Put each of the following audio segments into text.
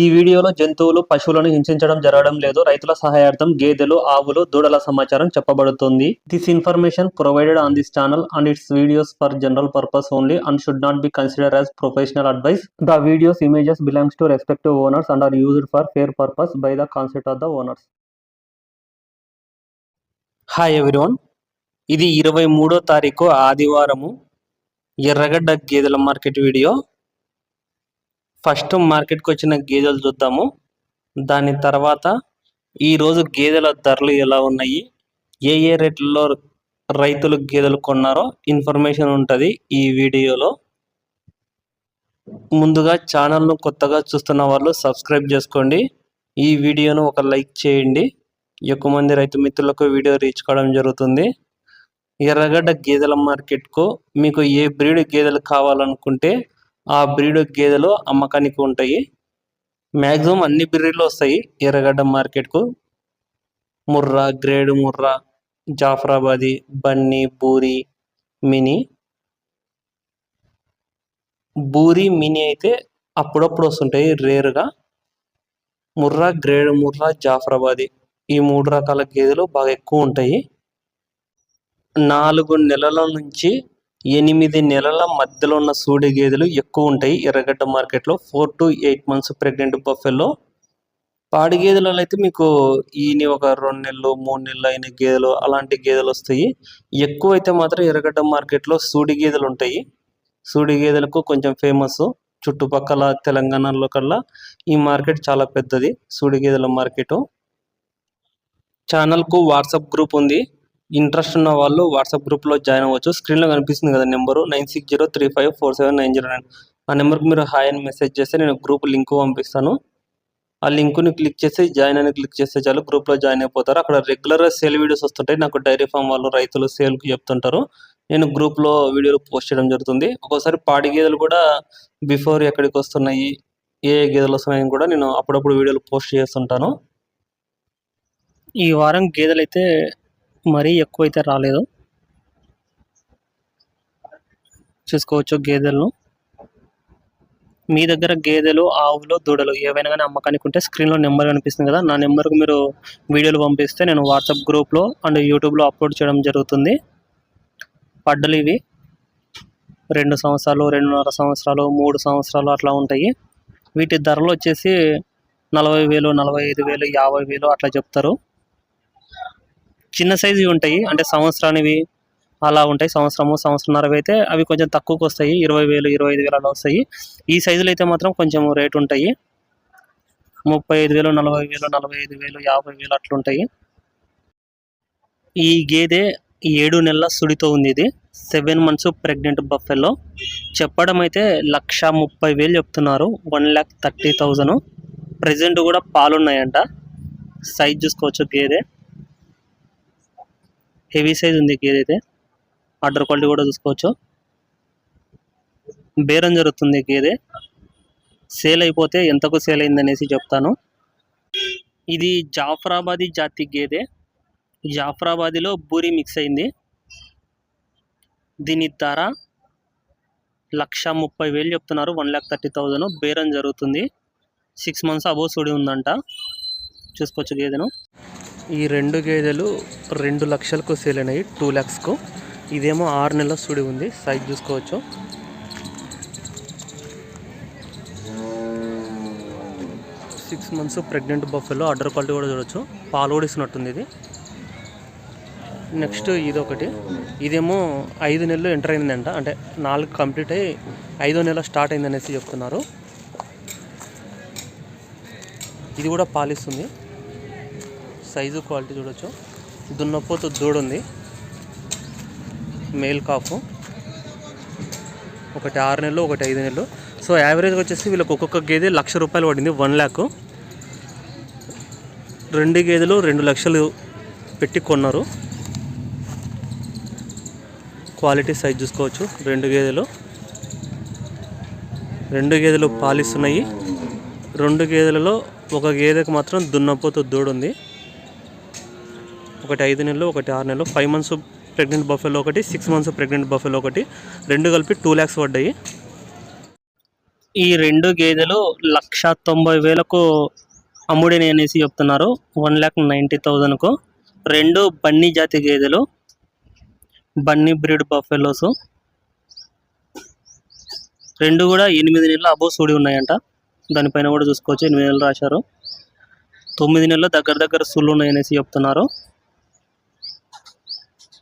ఈ వీడియోలో జంతువులు పశువులను హింసించడం జరగడం లేదు. రైతుల సహాయార్థం గేదెలు ఆవులు దూడల సమాచారం చెప్పబడుతుంది. This information provided on this channel and its videos for general purpose only and should not be consider as professional advice the videos images belongs to respective owners and are used for fair purpose by the concept of the owners hi everyone ఇది ఇరవై మూడో తారీఖు ఆదివారము. ఎర్రగడ్డ గేదెల market video. First మార్కెట్కి వచ్చిన గేదెలు చూద్దాము. దాని తర్వాత ఈరోజు గేదెల ధరలు ఎలా ఉన్నాయి? ఏ ఏ రేట్లలో రైతులు గేదెలు కొన్నారో ఇన్ఫర్మేషన్ ఉంటుంది ఈ వీడియోలో. ముందుగా ఛానల్ను కొత్తగా చూస్తున్న వాళ్ళు సబ్స్క్రైబ్ చేసుకోండి. ఈ వీడియోను ఒక లైక్ చేయండి. ఎక్కువ మంది రైతు మిత్రులకు వీడియో రీచ్ కావడం జరుగుతుంది. ఎర్రగడ్డ గేదెల మార్కెట్కు మీకు ఏ బ్రీడ్ గేదెలు కావాలనుకుంటే ఆ బ్రీడ్ గేదెలు అమ్మకానికి ఉంటాయి. మ్యాక్సిమం అన్ని బ్రీడ్లు వస్తాయి. ఎర్రగడ్డ మార్కెట్కు Murrah grade Murrah Jafarabadi Banni బూరి mini. బూరి mini అయితే అప్పుడప్పుడు వస్తుంటాయి. రేరుగా ముర్రా గ్రేడ్ ముర్రా జాఫరాబాది ఈ మూడు రకాల గేదెలు బాగా ఎక్కువ ఉంటాయి. నాలుగు నెలల నుంచి ఎనిమిది నెలల మధ్యలో ఉన్న సూడి గేదెలు ఎక్కువ ఉంటాయి. ఎర్రగడ్డ మార్కెట్లో four to eight months pregnant buffalo పాడి గేదెలలో అయితే మీకు ఈని ఒక రెండు నెలలు మూడు నెలలు అయిన గేదెలు అలాంటి గేదెలు వస్తాయి. ఎక్కువ అయితే మాత్రం ఎర్రగడ్డ మార్కెట్లో సూడి గేదెలు ఉంటాయి. సూడి గేదెలకు కొంచెం ఫేమస్ చుట్టుపక్కల తెలంగాణలో కల్లా ఈ మార్కెట్ చాలా పెద్దది సూడి గేదెల మార్కెట్. ఛానల్కు వాట్సాప్ గ్రూప్ ఉంది. ఇంట్రెస్ట్ ఉన్న వాళ్ళు వాట్సాప్ గ్రూప్లో జాయిన్ అవ్వచ్చు. స్క్రీన్లో కనిపిస్తుంది కదా number nine six zero three five four seven nine zero nine. ఆ నెంబర్కి మీరు హాయ్ అని మెసేజ్ చేస్తే నేను గ్రూప్ లింక్ పంపిస్తాను. ఆ లింకుని క్లిక్ చేసి జాయిన్ అని క్లిక్ చేస్తే చాలు గ్రూప్లో జాయిన్ అయిపోతారు. అక్కడ రెగ్యులర్గా సేల్ వీడియోస్ వస్తుంటాయి. నాకు డైరీ ఫామ్ వాళ్ళు రైతులు సేల్కి చెప్తుంటారు. నేను గ్రూప్లో వీడియోలు పోస్ట్ చేయడం జరుగుతుంది. ఒక్కోసారి పాడి గేదెలు కూడా బిఫోర్ ఎక్కడికి వస్తున్నాయి ఏ ఏ గేదెలు వస్తున్నాయని కూడా నేను అప్పుడప్పుడు వీడియోలు పోస్ట్ చేస్తుంటాను. ఈ వారం గేదెలు అయితే మరీ ఎక్కువైతే రాలేదు. చూసుకోవచ్చు గేదెలను. మీ దగ్గర గేదెలు ఆవులు దూడలు ఏవైనా కానీ అమ్మకానికి ఉంటే స్క్రీన్లో నెంబర్ కనిపిస్తుంది కదా నా నెంబర్కి మీరు వీడియోలు పంపిస్తే నేను వాట్సాప్ గ్రూప్లో అండ్ యూట్యూబ్లో అప్లోడ్ చేయడం జరుగుతుంది. పడ్డలు ఇవి. రెండు సంవత్సరాలు రెండున్నర సంవత్సరాలు మూడు సంవత్సరాలు అట్లా ఉంటాయి. వీటి ధరలు వచ్చేసి నలభై వేలు నలభై ఐదు వేలు యాభై వేలు అట్లా చెప్తారు. చిన్న సైజువి ఉంటాయి. అంటే సంవత్సరానివి అలా ఉంటాయి. సంవత్సరము సంవత్సరంన్నరవి అయితే అవి కొంచెం తక్కువకి వస్తాయి. ఇరవై వేలు ఇరవై ఐదు వేలు అలా వస్తాయి. ఈ సైజులు అయితే మాత్రం కొంచెం రేట్ ఉంటాయి. ముప్పై ఐదు వేలు నలభై వేలు నలభై ఐదు వేలు యాభై వేలు అట్లుంటాయి. ఈ గేదె ఏడు నెలల సుడితో ఉంది ఇది. Seven months pregnant buffalo. చెప్పడం అయితే లక్ష ముప్పై వేలు చెప్తున్నారు. One lakh thirty thousand. Present కూడా పాలున్నాయంట. సైజ్ చూసుకోవచ్చు గేదె. హెవీ సైజ్ ఉంది గేదె అయితే. ఆర్డర్ క్వాలిటీ కూడా చూసుకోవచ్చు. బేరం జరుగుతుంది గేదె సేల్ అయిపోతే ఎంతకు సేల్ అయిందనేసి చెప్తాను. ఇది జాఫరాబాదీ జాతి గేదె జాఫరాబాదీలో బూరి మిక్స్ అయింది. దీని ధర లక్ష ముప్పై వేలు చెప్తున్నారు. One lakh thirty thousand. బేరం జరుగుతుంది. సిక్స్ మంత్స్ అబోవ్ సుడి ఉందంట. చూసుకోవచ్చు గేదెను ఈ రెండు గేదెలు రెండు లక్షలకు సేల్ అయినాయి టూ ల్యాక్స్కు ఇదేమో ఆరు నెలల సుడి ఉంది సైజ్ చూసుకోవచ్చు. Six months pregnant buffalo udder quality కూడా చూడొచ్చు. పాలు కూడా ఇస్తున్నట్టుంది ఇది. నెక్స్ట్ ఇది ఒకటి ఇదేమో ఐదు నెలలు ఎంటర్ అయిందంట. అంటే నాలుగు కంప్లీట్ అయ్యి ఐదో నెల స్టార్ట్ అయిందనేసి చెప్తున్నారు. ఇది కూడా పాలిస్తుంది సైజు క్వాలిటీ చూడొచ్చు. దున్నపోతు దూడుంది. మేల్ కాఫ్ ఒకటి ఆరు నెలలు ఒకటి ఐదు నెలలు. సో యావరేజ్గా వచ్చేసి వీళ్ళకి ఒక్కొక్క గేదె లక్ష రూపాయలు పడింది వన్ ల్యాక్. రెండు గేదెలు రెండు లక్షలు పెట్టి కొన్నారు. క్వాలిటీ సైజ్ చూసుకోవచ్చు. రెండు గేదెలు. రెండు గేదెలు పాలిస్తున్నాయి. రెండు గేదెలలో ఒక గేదెకు మాత్రం దున్నపోతూ దూడుంది. ఒకటి ఐదు నెలలు ఒకటి ఆరు నెలలు ఫైవ్ మంత్స్ ప్రెగ్నెంట్ బఫెలో ఒకటి సిక్స్ మంత్స్ ప్రెగ్నెంట్ బఫెలో ఒకటి రెండు కలిపి టూ ల్యాక్స్ పడ్డాయి. ఈ రెండు గేదెలు లక్ష తొంభై వేలకు అమ్ముడిని అనేసి చెప్తున్నారు. వన్ ల్యాక్ నైంటీ థౌజండ్కు రెండు బన్నీ జాతి గేదెలు. Banni breed buffaloes. రెండు కూడా ఎనిమిది నెలలు అబో సూడి ఉన్నాయంట. దానిపైన కూడా చూసుకోవచ్చు ఎనిమిది నెలలు రాశారు. తొమ్మిది నెలలు దగ్గర దగ్గర సుళ్ళు ఉన్నాయనేసి చెప్తున్నారు.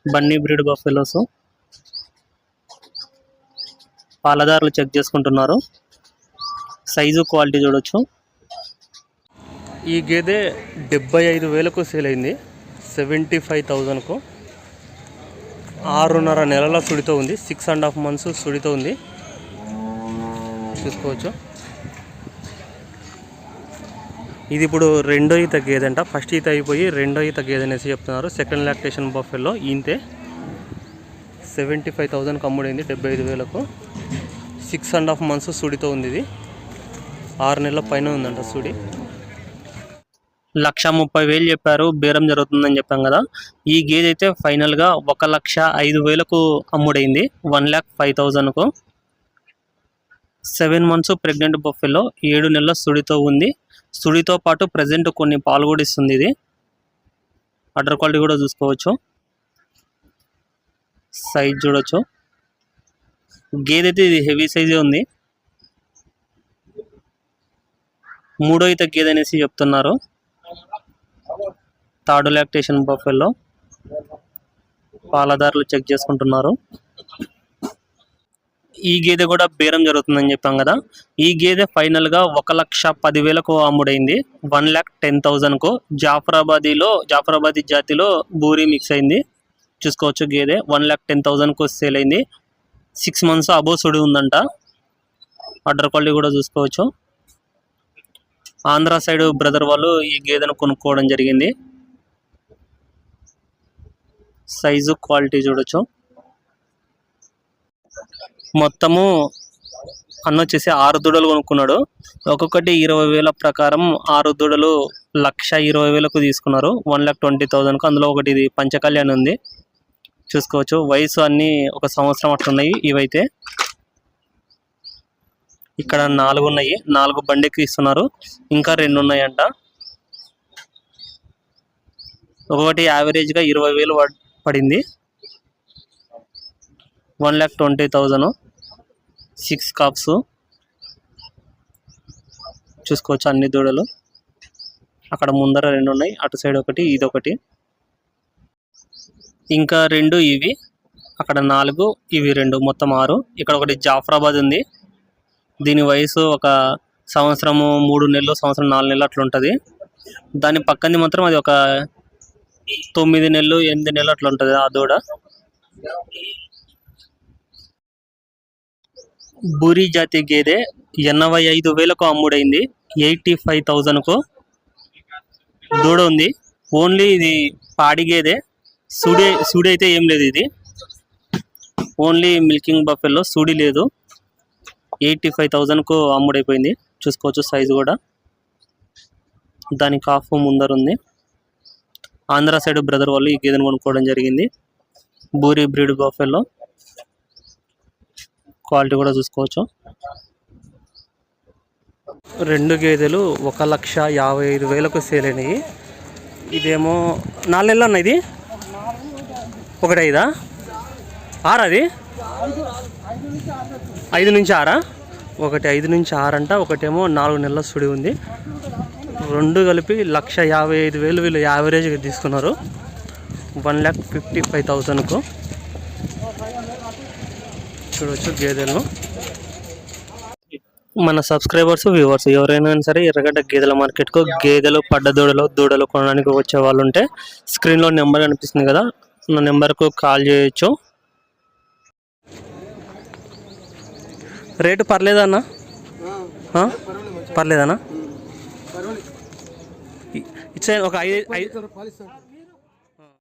Banni breed buffaloes. పాలదారులు చెక్ చేసుకుంటున్నారు. సైజు క్వాలిటీ చూడొచ్చు. ఈ గేదె డెబ్బై ఐదు వేలకు సేల్ అయింది. సెవెంటీ ఫైవ్ థౌజండ్కు. ఆరున్నర నెలల సుడితో ఉంది. సిక్స్ అండ్ హాఫ్ మంత్స్ సుడితో ఉంది. చూసుకోవచ్చు. ఇది ఇప్పుడు రెండో ఈత గేదంట ఫస్ట్ ఈత అయిపోయి రెండో ఈత గేదె అనేసి చెప్తున్నారు. సెకండ్ లాక్టేషన్ బఫెల్లో ఈతే సెవెంటీ ఫైవ్ థౌజండ్కి అమ్ముడైంది డెబ్బై ఐదు వేలకు. సిక్స్ అండ్ హాఫ్ మంత్స్ సుడితో ఉంది ఇది ఆరు నెలల పైన ఉందంట సుడి. లక్ష ముప్పై వేలు చెప్పారు. బేరం జరుగుతుందని చెప్పాం కదా. ఈ గేజ్ అయితే ఫైనల్గా ఒక లక్ష ఐదు వేలకు అమ్ముడైంది. వన్ ల్యాక్ ఫైవ్ థౌజండ్కు సెవెన్ మంత్స్ ప్రెగ్నెంట్ బొఫెలో ఏడు నెలల సుడితో ఉంది. సుడితో పాటు ప్రజెంట్ కొన్ని పాలు కూడా ఇస్తుంది ఇది. అటర్ క్వాలిటీ కూడా చూసుకోవచ్చు. సైజ్ చూడొచ్చు. గేదె అయితే ఇది హెవీ సైజే ఉంది. మూడో అయితే గేదె అనేసి చెప్తున్నారు. థర్డ్ లాక్టేషన్ బఫెల్లో పాలదారులు చెక్ చేసుకుంటున్నారు. ఈ గేదె కూడా బేరం జరుగుతుందని చెప్పాం కదా. ఈ గేదె ఫైనల్గా ఒక లక్ష పదివేలకు అమ్ముడైంది. వన్ ల్యాక్ టెన్ థౌజండ్కు జాఫరాబాదీలో జాఫరాబాదీ జాతిలో బూరి మిక్స్ అయింది. చూసుకోవచ్చు గేదె. వన్ ల్యాక్ టెన్ థౌజండ్కు సేల్ అయింది. సిక్స్ మంత్స్ అబో సుడి ఉందంట. ఆర్డర్ క్వాలిటీ కూడా చూసుకోవచ్చు. ఆంధ్ర సైడ్ బ్రదర్ వాళ్ళు ఈ గేదెను కొనుక్కోవడం జరిగింది. సైజు క్వాలిటీ చూడొచ్చు. మొత్తము అన్న వచ్చేసి ఆరు దూడలు కొనుక్కున్నాడు. ఒక్కొక్కటి ఇరవై వేల ప్రకారం ఆరు దూడలు లక్ష ఇరవై వేలకు తీసుకున్నారు. వన్ ల్యాక్ ట్వంటీ థౌజండ్కు అందులో ఒకటి ఇది పంచకళ్యాణ్ ఉంది. చూసుకోవచ్చు. వయసు అన్ని ఒక సంవత్సరం అట్లున్నాయి ఇవైతే. ఇక్కడ నాలుగు ఉన్నాయి. నాలుగు బండికి ఇస్తున్నారు. ఇంకా రెండు ఉన్నాయంట. ఒకటి యావరేజ్గా ఇరవై వేలు పడింది. One lakh twenty thousand six calves. చూసుకోవచ్చు అన్ని దూడలు. అక్కడ ముందర రెండు ఉన్నాయి అటు సైడ్ ఒకటి ఇది ఒకటి. ఇంకా రెండు ఇవి అక్కడ నాలుగు ఇవి రెండు మొత్తం ఆరు. ఇక్కడ ఒకటి జాఫరాబాద్ ఉంది. దీని వయసు ఒక సంవత్సరము మూడు నెలలు సంవత్సరం నాలుగు నెలలు అట్లా ఉంటుంది. దాని పక్కనది మాత్రం అది ఒక తొమ్మిది నెలలు ఎనిమిది నెలలు అట్లా ఉంటుంది ఆ దూడ. బూరి జాతి గేదె ఎనభై ఐదు వేలకు అమ్ముడైంది. ఎయిటీ ఫైవ్ థౌజండ్కు దూడ ఉంది. ఓన్లీ ఇది పాడి గేదె. సూడి సూడి అయితే ఏం లేదు ఇది. ఓన్లీ మిల్కింగ్ బఫెల్లో సూడి లేదు. ఎయిటీ ఫైవ్ థౌజండ్కు అమ్ముడైపోయింది. చూసుకోవచ్చు సైజు కూడా. దాని కాఫ్ ముందర ఉంది. ఆంధ్ర సైడ్ బ్రదర్ వాళ్ళు ఈ గేదెను కొనుక్కోవడం జరిగింది. బూరి బ్రీడ్ బఫెల్లో. క్వాలిటీ కూడా చూసుకోవచ్చు. రెండు గేదెలు ఒక లక్ష యాభై ఐదు వేలకు సేల్ అయినాయి. ఇదేమో నాలుగు నెలలు అన్న ఇది? ఒకటి ఐదా? ఆరా అది? ఐదు నుంచి ఆరా? ఒకటి ఐదు నుంచి ఆరంట ఒకటేమో నాలుగు నెలల సుడి ఉంది. రెండు కలిపి లక్ష యాభై ఐదు వేలు వీళ్ళు యావరేజ్గా తీసుకున్నారు. వన్ ల్యాక్ ఫిఫ్టీ ఫైవ్ థౌజండ్కు చూడవచ్చు గేదెలను మన సబ్స్క్రైబర్స్ వ్యూవర్స్ ఎవరైనా సరే ఎర్రగడ్డ గేదెల మార్కెట్కు గేదెలు పడ్డ దూడలు దూడలు కొనడానికి వచ్చే వాళ్ళు ఉంటే స్క్రీన్లో నెంబర్ కనిపిస్తుంది కదా నా నెంబర్కు కాల్ చేయొచ్చు. రేటు పర్లేదా అన్న? ఆ? పర్లేదన్నా ఇ- ఇచ్చే ఒక ఐదు ఐదు